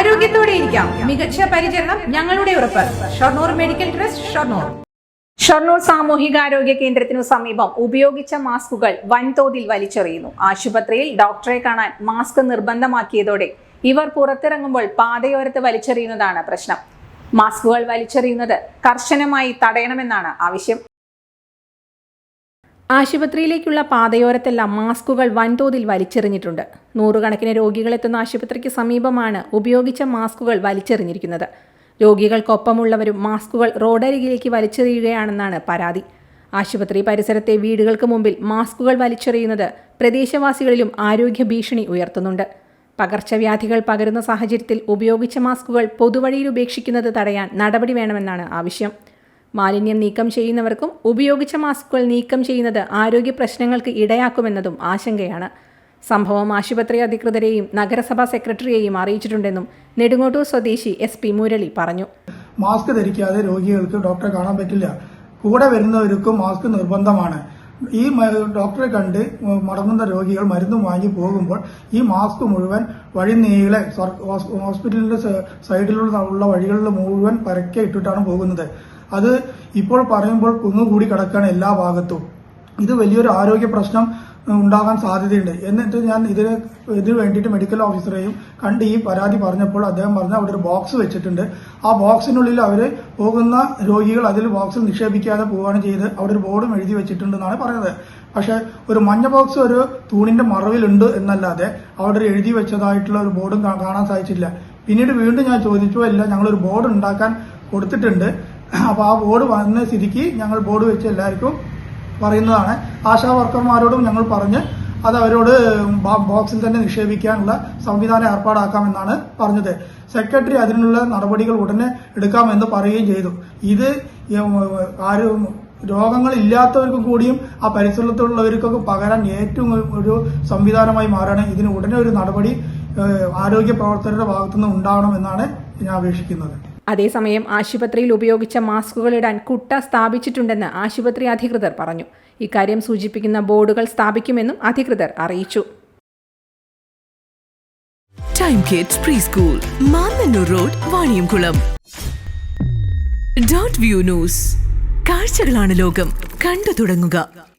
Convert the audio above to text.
ആരോഗ്യത്തോടെ ഇരിക്കാം. മികച്ച പരിചരണം ഞങ്ങളുടെ ഉറപ്പ്. Shoranur medical trust Shoranur. Shoranur സാമൂഹികാരോഗ്യ കേന്ദ്രത്തിനു സമീപം ഉപയോഗിച്ച മാസ്കുകൾ വൻതോതിൽ വലിച്ചെറിയുന്നു. ആശുപത്രിയിൽ ഡോക്ടറെ കാണാൻ മാസ്ക് നിർബന്ധമാക്കിയതോടെ ഇവർ പുറത്തിറങ്ങുമ്പോൾ പാതയോരത്ത് വലിച്ചെറിയുന്നതാണ് പ്രശ്നം. മാസ്കുകൾ വലിച്ചെറിയുന്നത് കർശനമായി തടയണമെന്നാണ് ആവശ്യം. ആശുപത്രിയിലേക്കുള്ള പാതയോരത്തെല്ലാം മാസ്കുകൾ വൻതോതിൽ വലിച്ചെറിഞ്ഞിട്ടുണ്ട്. നൂറുകണക്കിന് രോഗികളെത്തുന്ന ആശുപത്രിക്ക് സമീപമാണ് ഉപയോഗിച്ച മാസ്കുകൾ വലിച്ചെറിഞ്ഞിരിക്കുന്നത്. രോഗികൾക്കൊപ്പമുള്ളവരും മാസ്കുകൾ റോഡരികിലേക്ക് വലിച്ചെറിയുകയാണെന്നാണ് പരാതി. ആശുപത്രി പരിസരത്തെ വീടുകൾക്ക് മുമ്പിൽ മാസ്കുകൾ വലിച്ചെറിയുന്നത് പ്രദേശവാസികളിലും ആരോഗ്യ ഭീഷണി ഉയർത്തുന്നുണ്ട്. പകർച്ചവ്യാധികൾ പകരുന്ന സാഹചര്യത്തിൽ ഉപയോഗിച്ച മാസ്കുകൾ പൊതുവഴിയിൽ ഉപേക്ഷിക്കുന്നത് തടയാൻ നടപടി വേണമെന്നാണ് ആവശ്യം. മാലിന്യം നീക്കം ചെയ്യുന്നവർക്കും ഉപയോഗിച്ച മാസ്കുകൾ നീക്കം ചെയ്യുന്നത് ആരോഗ്യ പ്രശ്നങ്ങൾക്ക് ഇടയാക്കുമെന്നതും ആശങ്കയാണ്. സംഭവം ആശുപത്രി അധികൃതരെയും നഗരസഭാ സെക്രട്ടറിയെയും അറിയിച്ചിട്ടുണ്ടെന്നും നെടുങ്ങോട്ടൂർ സ്വദേശി എസ് പി മുരളി പറഞ്ഞു. മാസ്ക് ധരിക്കാതെ രോഗികൾക്ക് ഡോക്ടറെ കാണാൻ പറ്റില്ല. കൂടെ വരുന്നവർക്കും മാസ്ക് നിർബന്ധമാണ്. ഈ ഡോക്ടറെ കണ്ട് മടങ്ങുന്ന രോഗികൾ മരുന്ന് വാങ്ങി പോകുമ്പോൾ ഈ മാസ്ക് മുഴുവൻ വഴി നീളെ ഹോസ്പിറ്റലിന്റെ സൈഡിലുള്ള വഴികളിൽ മുഴുവൻ പരക്കെ ഇട്ടിട്ടാണ് പോകുന്നത്. അത് ഇപ്പോൾ പറയുമ്പോൾ കുന്നുകൂടി കിടക്കുകയാണ് എല്ലാ ഭാഗത്തും. ഇത് വലിയൊരു ആരോഗ്യ പ്രശ്നം ഉണ്ടാകാൻ സാധ്യതയുണ്ട്. എന്നിട്ട് ഞാൻ ഇതിന് ഇതിന് വേണ്ടിയിട്ട് മെഡിക്കൽ ഓഫീസറെയും കണ്ട് ഈ പരാതി പറഞ്ഞപ്പോൾ അദ്ദേഹം പറഞ്ഞ അവിടെ ഒരു ബോക്സ് വെച്ചിട്ടുണ്ട്. ആ ബോക്സിനുള്ളിൽ അവർ പോകുന്ന രോഗികൾ അതിൽ ബോക്സിൽ നിക്ഷേപിക്കാതെ പോവുകയാണ് ചെയ്ത് അവിടെ ഒരു ബോർഡും എഴുതി വെച്ചിട്ടുണ്ടെന്നാണ് പറയുന്നത്. പക്ഷെ ഒരു മഞ്ഞ ബോക്സ് ഒരു തൂണിന്റെ മറവിലുണ്ട് എന്നല്ലാതെ അവിടെ എഴുതി വെച്ചതായിട്ടുള്ള ഒരു ബോർഡും കാണാൻ സാധിച്ചില്ല. പിന്നീട് വീണ്ടും ഞാൻ ചോദിച്ചു അല്ല ഞങ്ങളൊരു ബോർഡ് ഉണ്ടാക്കാൻ കൊടുത്തിട്ടുണ്ട്. അപ്പോൾ ആ ബോർഡ് വന്ന സ്ഥിതിക്ക് ഞങ്ങൾ ബോർഡ് വെച്ച് എല്ലാവർക്കും പറയുന്നതാണ്. ആശാ വർക്കർമാരോടും ഞങ്ങൾ പറഞ്ഞ് അത് അവരോട് ബോക്സിൽ തന്നെ നിക്ഷേപിക്കാനുള്ള സംവിധാനം ഏർപ്പാടാക്കാമെന്നാണ് പറഞ്ഞത്. സെക്രട്ടറി അതിനുള്ള നടപടികൾ ഉടനെ എടുക്കാമെന്ന് പറയുകയും ചെയ്തു. ഇത് ആരും രോഗങ്ങൾ ഇല്ലാത്തവർക്കും കൂടിയും ആ പരിസരത്തുള്ളവർക്കൊക്കെ പകരാൻ ഏറ്റവും ഒരു സംവിധാനമായി മാറണം ഇതിന് ഉടനെ ഒരു നടപടി ആരോഗ്യ പ്രവർത്തകരുടെ ഭാഗത്തുനിന്ന് ഉണ്ടാവണമെന്നാണ് ഞാൻ അപേക്ഷിക്കുന്നത്. അതേസമയം ആശുപത്രിയിൽ ഉപയോഗിച്ച മാസ്കുകൾ ഇടാൻ കുട്ട സ്ഥാപിച്ചിട്ടുണ്ടെന്ന് ആശുപത്രി അധികൃതർ പറഞ്ഞു. ഇക്കാര്യം സൂചിപ്പിക്കുന്ന ബോർഡുകൾ സ്ഥാപിക്കുമെന്നും അധികൃതർ അറിയിച്ചു. Time kids preschool Mannanur road Vaniyamkulam dot view news കാഴ്ചകളാണ് ലോകം. കണ്ടു തുടങ്ങുക.